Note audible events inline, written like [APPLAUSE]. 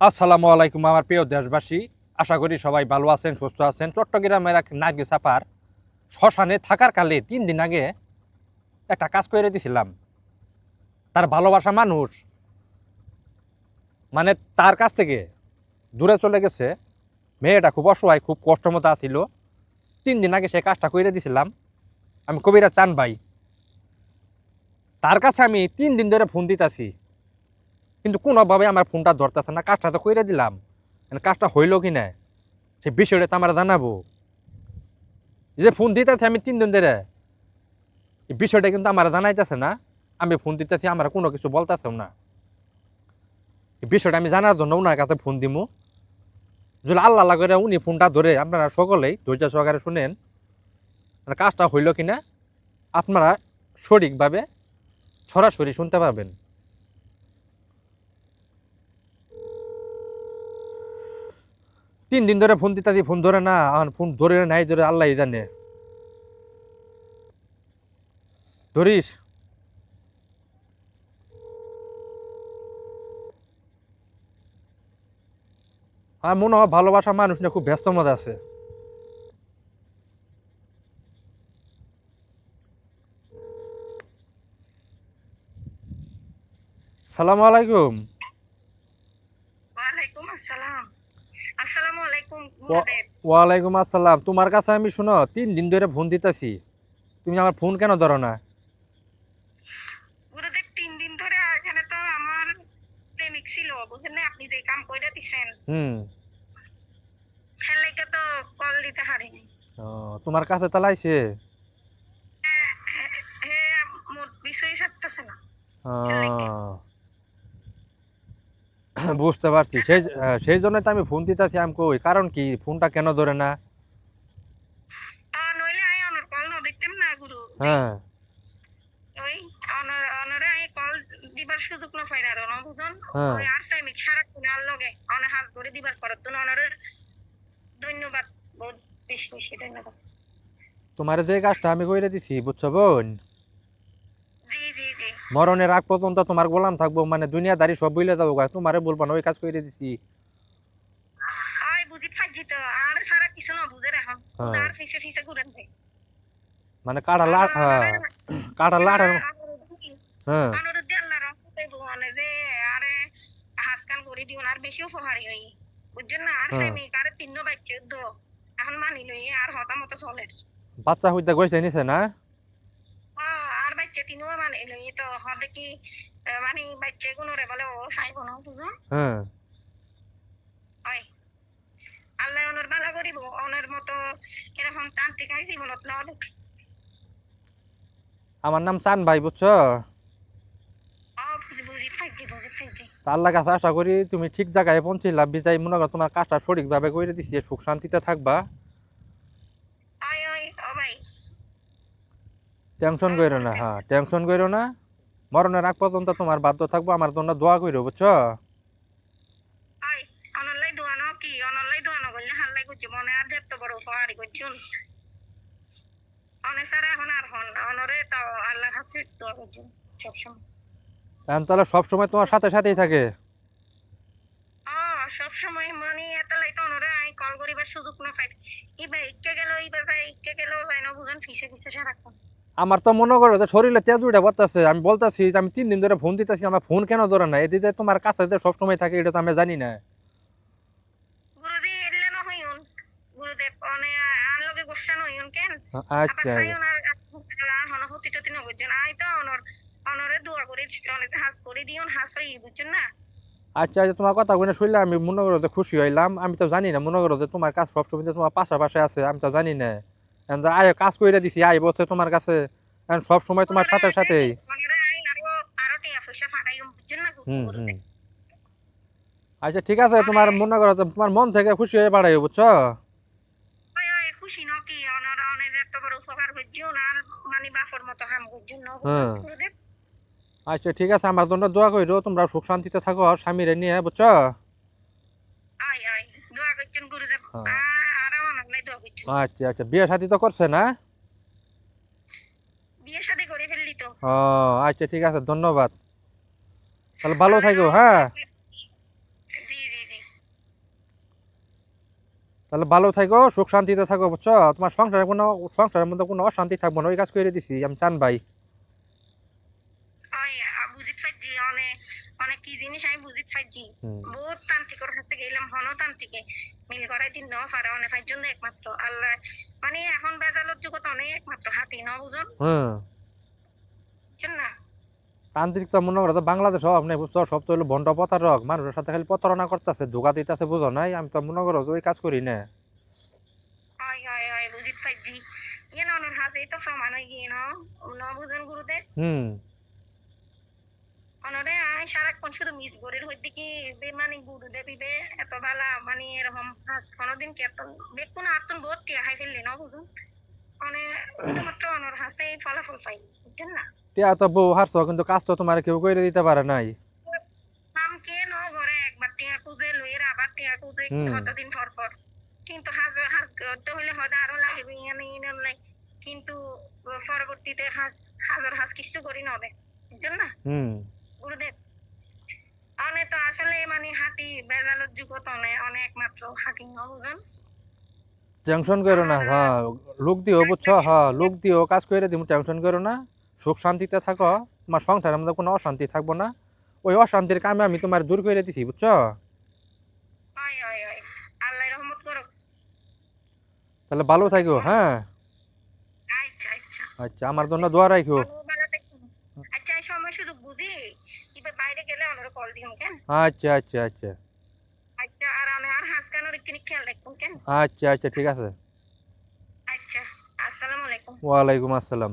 আসসালামু আলাইকুম, আমার প্রিয় দেশবাসী। আশা করি সবাই ভালো আছেন, সুস্থ আছেন। চট্টগ্রামের এক নাগি চাপার শ্মশানে থাকার কালে তিন দিন আগে একটা কাজ করে দিছিলাম। তার ভালোবাসা মানুষ মানে তার কাছ থেকে দূরে চলে গেছে। মেয়েটা খুব অসহায়, খুব কষ্ট মতো আছিল। তিন দিন আগে সে কাজটা করে দিছিলাম। আমি কবিরা চান ভাই তার কাছে আমি তিন দিন ধরে ফোন দিতেছি। কিন্তু কোনোভাবে আমার ফোনটা ধরতেছে না, কাজটা তো কইরে দিলাম। মানে কাজটা হইল কি না সে বিষয়টা তো আমার জানাব। যে ফোন দিতেছে আমি তিন দিন ধরে, এই বিষয়টা কিন্তু আমার জানাইতেছে না। আমি ফোন দিতেছি, আমার কোনো কিছু বলতেছেও না। এই বিষয়টা আমি জানার জন্য ওনার কাছে ফোন দিমু। যদি আল্লাহ আল্লাহ করে উনি ফোনটা ধরে, আপনারা সকলেই ধৈর্য সহকারে শুনেন মানে কাজটা হইল কি না, আপনারা সঠিকভাবে সরাসরি শুনতে পারবেন। তিন দিন ধরে ফোন দিতে ফোন ধরে না আমার ফোন ধরে নাই, ধরে আল্লাহ জানে। ধরিস? আমার মনে হয় ভালোবাসা মানুষ নিয়ে খুব ব্যস্ত মধ্যে আছে। সালাম আলাইকুম। ওয়ালাইকুম আসসালাম। আসসালামু আলাইকুম ওয়ালাইকুম আসসালাম। তোমার কাছে আমি শুনো তিন দিন ধরে ফোন দিতেছি। তুমি আমার ফোন কেন ধরো না? গুরুদেব তিন দিন ধরে এখানে তো আমার প্রেমিক ছিল বুঝলেন না আপনি যে কাম করে দিছেন। হুম। খেলাইকে তো কল দিতে হারিনি ও, তোমার কাছে তালাইছে হে মোর বিষয় থাকতেছে না। আহ, [LAUGHS] বুঝতে পারছি। সেই সেই জন্য তো আমি ফোন দিতেছি আমি কই কারণ কি? ফোনটা কেন ধরে না? হ্যাঁ। দিবার সুযোগ না পাই আর হ্যাঁ। ওই আর টাইমিক সারা কোন আর লগে অনে হাত করে দিবার করত না অনরের ধন্যবাদ বহুত বেশি বেশি ধন্যবাদ। তোমার যে কাজটা আমি কইরে দিছি বুঝছ বোন? জি জি। মরণের আগ পর্যন্ত তোমার গোলাম থাকব মানে দুনিয়াদারি সব বইলে যাব গা। তোমারে বলব না ওই কাজ কইরে দিছি। হ্যাঁ। মানে কাটা লাট হ্যাঁ কাটা লাট হ্যাঁ। আরে করে বেশি উপহারী হই। বুঝছেন না? আর হ্যাঁ। বাইক এখন মানি লই আর হতা মতো চলে। বাচ্চা হইতে গইছে নিছে না? হ্যাঁ, বাচ্চা তিনও মানি লই তো কি মানে বাচ্চা রে বলে ও সাইব না বুঝুন হ্যাঁ। হয়। আল্লাহ বালা করিব মতো এরকম তান্ত্রিক আই জীবনত না আমার নাম চান ভাই বুঝছ আল্লাহ কাছে আশা করি তুমি ঠিক জায়গায় পৌঁছিলা বিদায় মনে করো তোমার কাজটা সঠিকভাবে করে দিছি সুখ শান্তিতে থাকবা আয় আয় ও ভাই টেনশন করো না হ্যাঁ টেনশন করো না। মরণের আগ পর্যন্ত তোমার বাধ্য থাকব আমার জন্য দোয়া করো বুঝছ? তাহলে সবসময় তোমার সাথে সাথেই থাকে? সবসময় মানে তো আই কল করিবার সুযোগ না পাই। ইবা ইকে গেল ইবা ভাই ইকে গেল যাই না বুঝুন ফিসে ফিসে সারাক্ষণ। আমার তো মনে করো যে শরীরে তেজ উঠে পড়তেছে আমি বলতেছি যে আমি তিন দিন ধরে ফোন দিতেছি আমার ফোন কেন ধরে না এদিকে তোমার কাছে যে সবসময় থাকে এটা তো আমি জানি না। আচ্ছা। আচ্ছা আচ্ছা তোমার কথা শুনে শুনলে আমি মনে করো যে খুশি হইলাম। আমি তো জানি না মনে করো যে তোমার কাজ সবসময় যে তোমার পাশাপাশি আছে আমি তো জানি না। আয় কাজ করে দিছি আই বসে তোমার কাছে সব সময় তোমার সাথে গুরুদেব আচ্ছা ঠিক আছে তোমার মনে করো তোমার মন থেকে খুশি হয়ে বাড়াই বুঝছ খুশি এত বড় উপকার মানে বাপর মতো হাম ন হ্যাঁ। আচ্ছা ঠিক আছে আমার জন্য দোয়া করো তোমরা সুখ শান্তিতে থাকো স্বামীরে নিয়ে বুঝছ আই আই দোয়া করছুন গুরুদেব আচ্ছা আচ্ছা। বিয়ে শাদি তো করছে না? বিয়ে শাদি করে ফেললি তো। ও আচ্ছা ঠিক আছে ধন্যবাদ। তাহলে ভালো থাকো হ্যাঁ? তাহলে ভালো থাকো সুখ শান্তিতে থাকো বুঝছ? তোমার সংসারের কোনো সংসারের মধ্যে কোনো অশান্তি থাকব না ওই কাজ করে দিছি আমি চান ভাই। বুঝিত পাইছি অনেক অনেক কি জিনিস আমি বুঝিত হুম। বহুত তান্ত্রিকর কাছে গেলাম হন তান্ত্রিকে মিল করাই দিন ন জন্য একমাত্র। আল্লাহ মানে এখন বেজালত অনেক একমাত্র হাতি ন বুঝুন? হ্যাঁ। না? তান্ত্রিক তো মনে করো তো বাংলাদেশ নেই বুঝছ? সব তো হলো বন্ড প্রতারক মানুষের সাথে খালি প্রতারণা করতেছে ধোকা দিতেছে বুঝো নাই? আমি তো মনে করো ওই কাজ করি না। হয় হয় হয় বুঝিত ইয়ে না ওনার হাতে তো প্রমাণ হয়ে গিয়ে ন ন বুঝুন গুরুদেব? হুম। অনরে আমি সারাক্ষণ শুধু মিস গরির হইতে কি বে মানে গুরুদেব ইবে এত বালা মানে এরকম কোনোদিন কি এত বেকুন আতুন বহুত টিয়া খাই ফেললি ন বুঝুন? মানে শুধুমাত্র অনর হাসে ফলাফল পাই বুঝছেন না? টিয়া তো বউ হারছো কিন্তু কাজ তো তোমার কেউ করে দিতে পারে নাই। নাম কে ন ঘরে একবার টিয়া খুঁজে লইয়ের আবার টিয়া হুম। কতদিন পর পর। কিন্তু হাজ হাজ করতে হইলে হয়তো আরও লাগবে ইয়ানে লাই কিন্তু পরবর্তীতে হাজ হাজার হাজ কিছু করি নবে বুঝছেন না? হুম। গুরুদেব। অনে তো আসলে মানে হাতি বেজালত যুগত অনেক অনেক মাত্র হাতি ন বুঝুন। টেনশন করো না হ্যাঁ লোক দিও বুঝছ? হ্যাঁ লোক দিও কাজ করে দিব টেনশন করো না। সুখ শান্তিতে থাকো তোমার সংসারের মধ্যে কোনো অশান্তি থাকব না। ওই অশান্তির কামে আমি তোমার দূর করে দিছি বুঝছ? তাহলে ভালো থাকো হ্যাঁ। আচ্ছা আচ্ছা। আচ্ছা আমার জন্য দোয়া রাখো ভালো ভালো থেকো। আচ্ছা এই সময় শুধু বুঝি কিবা বাইরে গেলে ওনার কল দিম কেন আচ্ছা আচ্ছা আচ্ছা। আচ্ছা আর আমি আর হাসকানোর একটু খেয়াল রাখব কেন আচ্ছা আচ্ছা ঠিক আছে। আচ্ছা আসসালামু আলাইকুম। ওয়ালাইকুম আসসালাম।